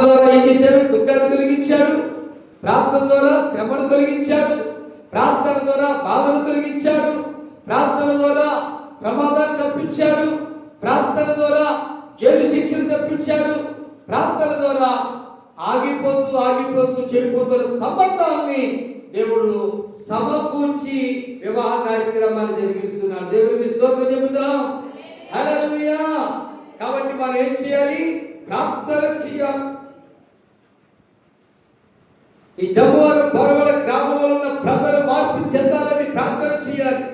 ద్వారా ఏం చేశాడు దుఃఖాన్ని తొలగించాడు ప్రార్థన ద్వారా శ్రమను తొలగించాడు ప్రార్థన ద్వారా బాధను తొలగించాడు ప్రార్థన ద్వారా ప్రమాదాన్ని తప్పించాడు ప్రార్థన ద్వారా జైలు శిక్షను తప్పించాడు ప్రార్థన ద్వారా ఆగిపోతూ ఆగిపోతూ చెడిపోతున్న సంబంధాలని దేవుడు సమకూర్చి వివాహ కార్యక్రమాన్ని జరిగిస్తున్నాడు. దేవుడికి స్తోత్రం చెబుతాం కాబట్టి మనం ఏం చేయాలి? ప్రార్థన చేయాలి ఈ జమ్మవారి పొరవల గ్రామంలో ఉన్న ప్రజలు మార్పు చెందాలని ప్రార్థన చేయాలి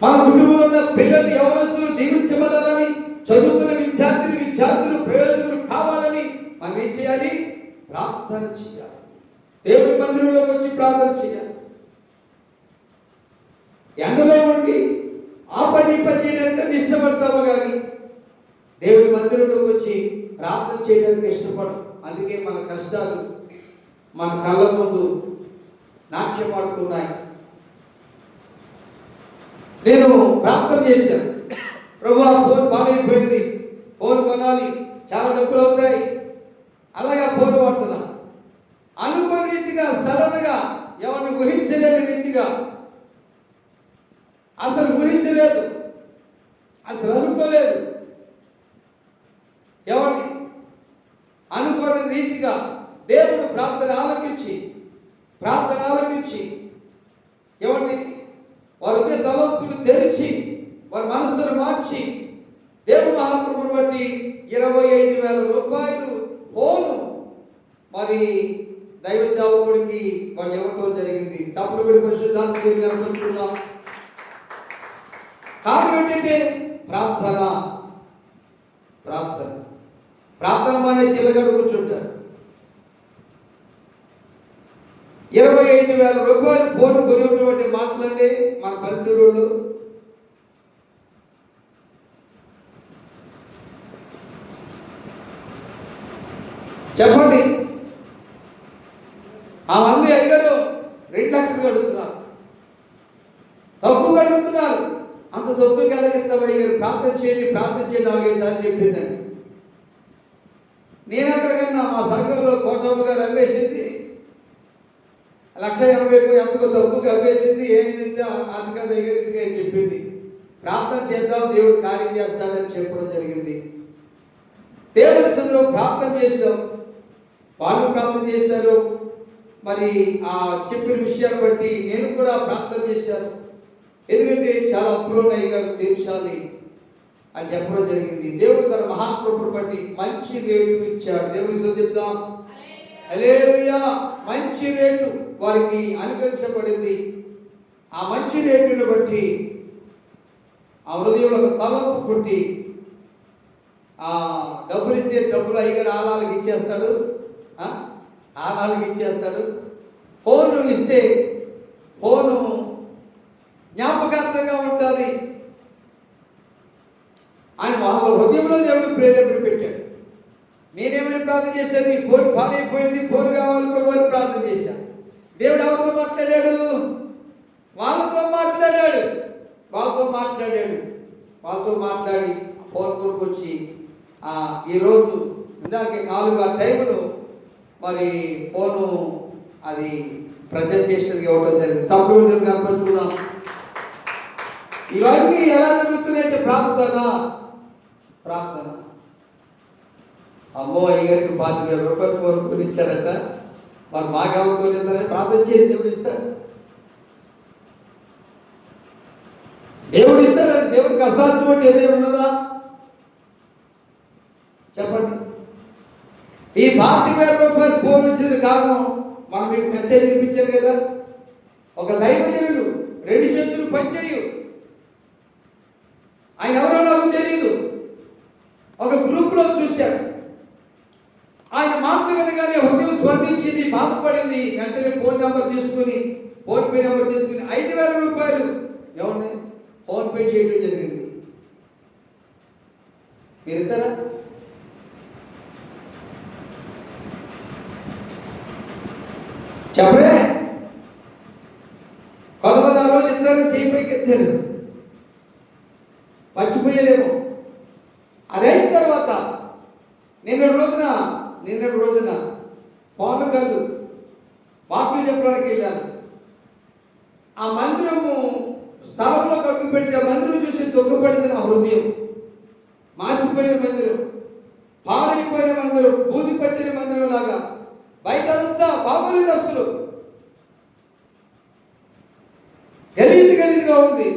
మా కుటుంబంలో ఉన్న పిల్లలు యవనస్తులు దీవించబడాలని చదువుతున్న విద్యార్థులు విద్యార్థులు ప్రయోజకులు కావాలని మనం ఏం చేయాలి? ప్రార్థన చేయాలి దేవుడి మందిరంలోకి వచ్చి ప్రార్థన చేయాలి. ఎండలో ఉండి ఆ పని ఈ పని చేయడానికి ఇష్టపడతాము కానీ దేవుడి మందిరంలోకి వచ్చి ప్రార్థన చేయడానికి ఇష్టపడం అందుకే మన కష్టాలు మన కళ్ళ ముందు నాట్యమాడుతున్నాయి. నేను ప్రార్థన చేశాను. ప్రభు ఫోన్ బాగైపోయింది ఫోన్ కొనాలి. చాలా డబ్బులు అవుతాయి. అలాగే ఫోన్ వాడుతున్నా. అనుకోని రీతిగా సడన్గా ఎవరిని ఊహించలేని రీతిగా అసలు ఊహించలేదు. అసలు అనుకోలేదు. ఎవరి అనుకోని రీతిగా దేవుడు ప్రార్థన ఆలకించి ప్రార్థన ఆలకించి ఎవరిని? వారి తలంపులు తెరిచి వారి మనస్సును మార్చి దేవుడు మహాప్రభుని బట్టి ఇరవై ఐదు వేల రూపాయలు ఫోను మరి దైవ సేవకుడికి వాళ్ళు ఇవ్వటం జరిగింది. చప్పుడు విడి పరిశుద్ధాన్ని కనపడుతున్నాం కారణం ఏంటంటే ప్రార్థన. ప్రార్థన. ప్రార్థన మానేసి ఇళ్ళగడ కూర్చుంటారు. ఇరవై ఐదు వేల రూపాయలు ఫోన్ కొనేటువంటి మాటలండి మన పల్లెటూరు చెప్పండి. ఆ మంది అయ్యారు రెండు లక్షలు కడుగుతున్నారు. తక్కువ కడుగుతున్నారు. అంత తక్కువకి అయ్యారు ప్రార్థన చేయండి ప్రార్థన చేయండి నాలుగైదు సార్లు చెప్పిందండి. నేను అక్కడికన్నా మా సంఘంలో కోటమ్మ గారు అమ్మేసింది. లక్ష ఎనభైకు ఎంతకు తక్కువగా అమ్మేసింది. ఏదైతే అంతగా దగ్గరగా చెప్పింది. ప్రార్థన చేద్దాం దేవుడు కార్యం చేస్తాడని చెప్పడం జరిగింది. దేవుడి సందులో ప్రార్థన చేశాం. వాళ్ళు ప్రార్థన చేశారు. మరి ఆ చెప్పిన విషయాన్ని బట్టి నేను కూడా ప్రార్థన చేశాను. ఎందుకంటే చాలా అప్పులోనయ్య గారు తీర్చాలి అని చెప్పడం జరిగింది. దేవుడు తన మహాకృపను బట్టి మంచి రేటు ఇచ్చాడు. దేవుడు చెప్తాం అలేరియా మంచి రేటు వారికి అనుకరించబడింది ఆ మంచి రేటును బట్టి ఆ హృదయంలో తలంపు కొట్టి ఆ డబ్బులు ఇస్తే డబ్బులు అయ్యగారు ఆలాలకు ఇచ్చేస్తాడు. ఆలాలకు ఇచ్చేస్తాడు. ఫోను ఇస్తే ఫోను జ్ఞాపకార్థంగా ఉండాలి. ఆయన వాళ్ళ హృదయంలో దేవుడు ప్రేరేపణ పెట్టాడు. నేనేమైనా ప్రార్థన చేశాను? నీ ఫోన్ పాడైపోయింది ఫోన్ కావాలి కూడా ప్రార్థన చేశాను దేవుడు ఎవరితో మాట్లాడాడు. వాళ్ళతో మాట్లాడాడు. వాళ్ళతో మాట్లాడాడు. వాళ్ళతో మాట్లాడి ఫోన్ కొనుక్కొచ్చి ఆ, ఈరోజు ఇందాక నాలుగు ఆ టైంలో మరి ఫోను అది ప్రజెంటేషన్ ఇవ్వడం జరిగింది. చప్పుడు కనపరుచుకున్నాం ఇవన్నీ ఎలా జరుగుతున్నాయంటే ప్రార్థన. ప్రార్థన. అమ్మో అయ్యగారికి పాతిక వేల రూపాయలు కోరుకొని ఇచ్చారట. మరి మాకెవరు కోరిస్తారని ప్రార్థన చేయండి దేవుడు ఇస్తాడు. దేవుడు ఇస్తాడండి దేవుడికి అసాధ్యం అంటే ఏదైనా ఉన్నదా? చెప్పండి. ఈ పాతిక వేల రూపాయలు ఫోన్ ఇచ్చిన కారణం మనం మీకు మెసేజ్ ఇప్పించారు కదా. ఒక దైవజనుడు రెండు చేతులు పనిచేయు. ఆయన ఎవరో నాకు తెలియదు ఒక గ్రూప్లో చూశాను. ఆయన మాటలు వినగానే హృదయం స్పందించింది బాధపడింది. వెంటనే ఫోన్ నెంబర్ తీసుకుని ఫోన్ పే నెంబర్ తీసుకుని ఐదు వేల రూపాయలు. ఏమండి ఫోన్ పే చేయడం జరిగింది. మీరు ఇస్తారా చెప్పరే. కొంతమంది ఆ రోజు ఇద్దరు చేయిపైకి ఎత్తారు మర్చిపోయలేము అది అయిన తర్వాత నిన్నటి రోజున నిన్నటి రోజున పవన్ కళ్ళు వాక్యం చెప్పడానికి వెళ్ళాను. ఆ మందిరము స్థలంలో కడుగు పెడితే ఆ మందిరం చూసి దుఃఖపడింది నా హృదయం. మాసిపోయిన మందిరం పాడైపోయిన మందిరం బూజు పట్టిన మందిరం లాగా బయట అంతా బాగోలేదు అసలు. గలీజు గలీజుగా ఉంది.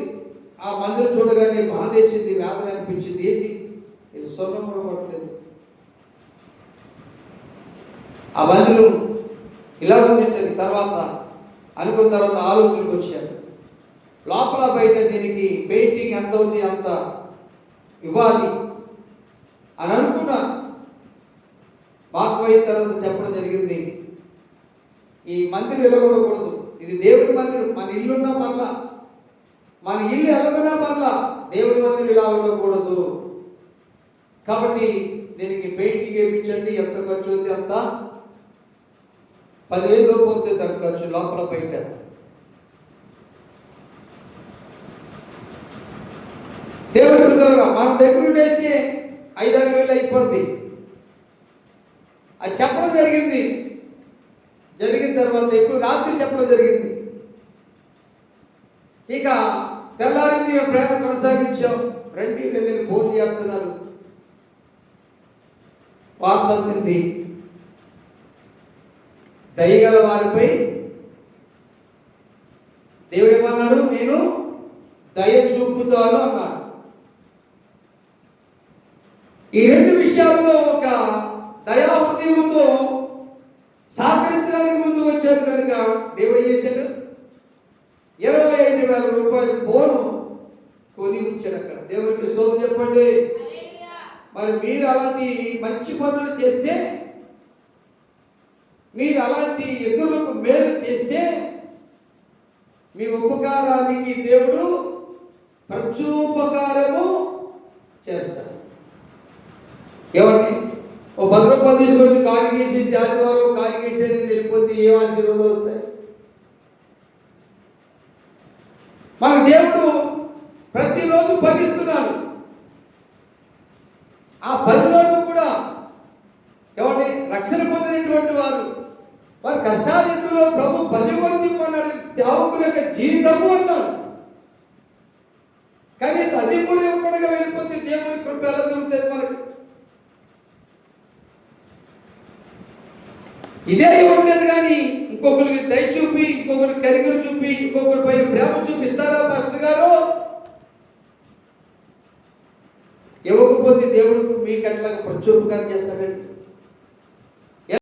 ఆ మందిరం చూడగానే బాధేసింది వేదన అనిపించింది. ఏంటి? ఇది స్వర్ణం కూడా పట్టలేదు ఆ మందిరం ఇలా ఉందంటే తర్వాత అనుకున్న తర్వాత ఆలోచనకు వచ్చారు. లోపల బయట దీనికి పెయింటింగ్ ఎంత ఉంది అంత ఇవ్వాలి అని అనుకున్న మాకు అయిన తర్వాత చెప్పడం జరిగింది. ఈ మందిరం వెళ్ళకూడకూడదు ఇది దేవుడి మందిరం. మన ఇల్లున్నా పర్లా. మన ఇల్లు ఎలాగొన్నా పర్లా దేవుడి మందిరం ఇలా ఉండకూడదు. కాబట్టి దీనికి పెయింటింగ్ వేయించండి. ఎంత ఖర్చు ఉంది అంత పదివేలు లోపు అవుతుంది దాని ఖర్చు లోపల బయట దేవుని బిడ్డలుగా మన దగ్గర వేస్తే ఐదారు వేలు అయిపోద్ది. అది చెప్పడం జరిగింది. జరిగిన తర్వాత ఇప్పుడు రాత్రి చెప్పడం జరిగింది. ఇక తెల్లారింది మేము ప్రయాణం కొనసాగించాం. రెండు వెళ్ళి ఫోన్ చేస్తున్నారు. వార్త అందింది. దయగల వారిపై దేవుడు ఏమన్నాడు? నేను దయ చూపుతాను అన్నాడు. ఈ రెండు విషయాల్లో ఒక దయా హృదయంతో సహకరించడానికి ముందు వచ్చారు కనుక దేవుడు చేశాడు? ఇరవై ఐదు వేల రూపాయలు ఫోను కొని ఉంచాడు అక్కడ. దేవుడికి స్తోత్రం చెప్పండి. మరి మీరు అలాంటి మంచి పనులు చేస్తే మీరు అలాంటి ఇతరులకు మేలు చేస్తే మీ ఉపకారానికి దేవుడు ప్రత్యుపకారము చేస్తాడు. ఏమండి? ఓ పది రూపాయలు తీసుకొచ్చి కాలు గీసేసి ఆదివారం కాలు గీసేది వెళ్ళిపోతే ఏ ఆశీర్వాదం వస్తాయి? మన దేవుడు ప్రతిరోజు ఫలిస్తున్నాడు ఆ పనిలోనూ కూడా ఏమండి? రక్షణ పొందినటువంటి వారు వారి కష్టాలతో ప్రభు పదివంతి అన్నాడు సేవకుల యొక్క జీవితము అన్నాడు. కనీసం అది కూడా ఇవ్వకుండా వెళ్ళిపోతే దేవుని కృప ఎలా దొరుకుతుంది మనకి? ఇదే ఇవ్వట్లేదు కానీ ఇంకొకరికి దయ చూపి ఇంకొకరికి కరిగలు చూపి ఇంకొకరి పైన ప్రేమ చూపిస్తారా పాస్టర్ గారు? ఇవ్వకపోతే దేవుడు మీకు అట్లా ప్రత్యుపకారం చేస్తాడండి?